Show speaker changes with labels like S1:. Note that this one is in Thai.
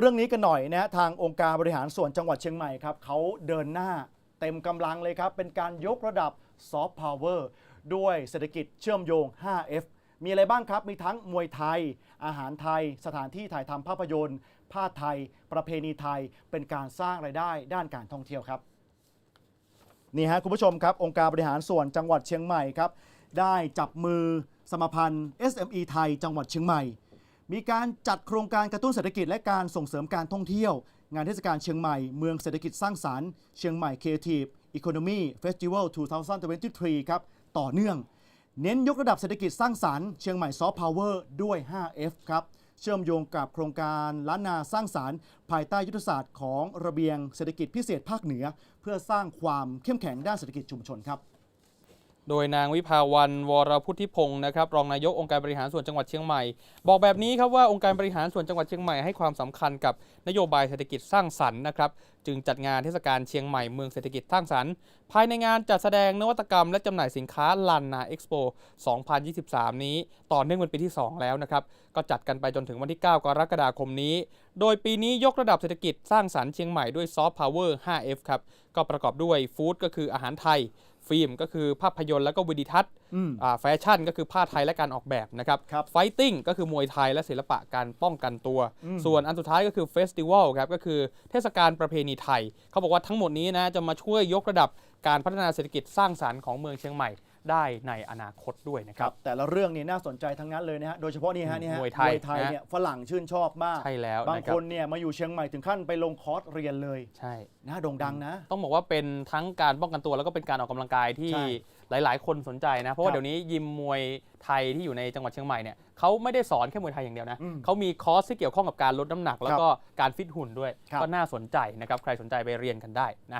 S1: เรื่องนี้กันหน่อยนะฮะทางองค์การบริหารส่วนจังหวัดเชียงใหม่ครับเขาเดินหน้าเต็มกำลังเลยครับ เป็นการยกระดับซอฟต์พาวเวอร์ด้วยเศรษฐกิจเชื่อมโยง 5F มีอะไรบ้างครับ มีทั้งมวยไทย อาหารไทย สถานที่ถ่ายทำภาพยนตร์ ผ้าไทย ประเพณีไทย เป็นการสร้างรายได้ด้านการท่องเที่ยวครับ นี่ฮะคุณผู้ชมครับ องค์การบริหารส่วนจังหวัดเชียงใหม่ครับ ได้จับมือสมพันธ์ SME ไทย จังหวัดเชียงใหม่ มีการจัดโครงการกระตุ้นเศรษฐกิจและการส่งเสริมการท่องเที่ยว งานเทศกาลเชียงใหม่เมืองเศรษฐกิจสร้างสารรค์เชียงใหม่ Creative Economy Festival 2023 ครับ ต่อเนื่อง เน้นยกระดับเศรษฐกิจสร้างสารรค์เชียงใหม่ซอฟต์พาวเวอร์ด้วย 5F ครับเชื่อมโยงกับโครงการล้านนาสร้างสารรค์ ภายใต้ยุทธศาสตร์ของระเบียงเศรษฐกิจพิเศษภาคเหนือ เพื่อสร้างความเข้มแข็งด้านเศรษฐกิจชุมชนครับ
S2: โดยนางวิภาวันวรพุทธิพงศ์นะครับรองนายกองค์การบริหารส่วนจังหวัดเชียงใหม่ บอกแบบนี้ครับว่าองค์การบริหารส่วนจังหวัดเชียงใหม่ให้ความสำคัญกับนโยบายเศรษฐกิจสร้างสรรค์นะครับจึงจัดงานเทศกาลเชียงใหม่เมืองเศรษฐกิจสร้างสรรค์ ภายในงานจัดแสดงนวัตกรรมและจำหน่ายสินค้าลันนาเอ็กซ์โป2023 นี้ ต่อเนื่องเป็นปีที่ 2 แล้วนะครับก็จัดกันไปจนถึงวันที่ 9 กรกฎาคมนี้ โดยปีนี้ยกระดับเศรษฐกิจสร้างสรรค์เชียงใหม่ด้วยซอฟต์พาวเวอร์ 5F ครับก็ประกอบด้วยฟู้ดก็คืออาหารไทย ฟิล์มก็คือภาพยนตร์และก็วิดีทัศน์
S1: อืม
S2: อ่าแฟชั่นก็คือผ้าไทยและการออกแบบนะครับ
S1: ครับ
S2: ไฟติ้งก็คือมวยไทยและศิลปะการป้องกันตัว
S1: อืม
S2: ส่วนอันสุดท้ายก็คือเฟสติวัลครับก็คือเทศกาลประเพณีไทย เขาบอกว่าทั้งหมดนี้นะจะมาช่วยยกระดับการพัฒนาเศรษฐกิจสร้างสรรค์ของเมืองเชียงใหม่ ได้ในอนาคตด้วยนะค
S1: ค
S2: รั
S1: รับบแต่ละเรื่องนี่น่าสนใจทั้งนั้นเลยนะฮะ โดยเฉพาะนี่ฮะนี่ฮะ
S2: มวยไทยนะ
S1: เนี่ยฝรั่งชื่นชอบมาก
S2: ใช่แล้ว
S1: บาง
S2: นะครั
S1: ค
S2: บ
S1: นเนี่ยมาอยู่เชียงใหม่ถึงขั้นไปลงคอร์สเรียนเลย
S2: ใช่
S1: นะโด่งดังนะ
S2: ต้องบอกว่าเป็นทั้งการป้องกันตัวแล้วก็เป็นการออกกำลังกายที่
S1: ใช่
S2: หลาย ๆ คนสนใจนะ เพราะ
S1: ครั
S2: ว่า
S1: บ
S2: เดี๋ยวนี้ยิมมวยไทยที่อยู่ในจังหวัดเชียงใหม่เนี่ยเขาไม่ได้สอนแค่มวยไทยอย่างเดียวนะ
S1: อืม
S2: เขามีคอร์สที่เกี่ยวข้องกับการลดน้ำหนัก แล้วก็การฟิตหุ่นด้วย
S1: ครับ
S2: ก็น่าสนใจนะครับ ใครสนใจไปเรียนกันได้นะ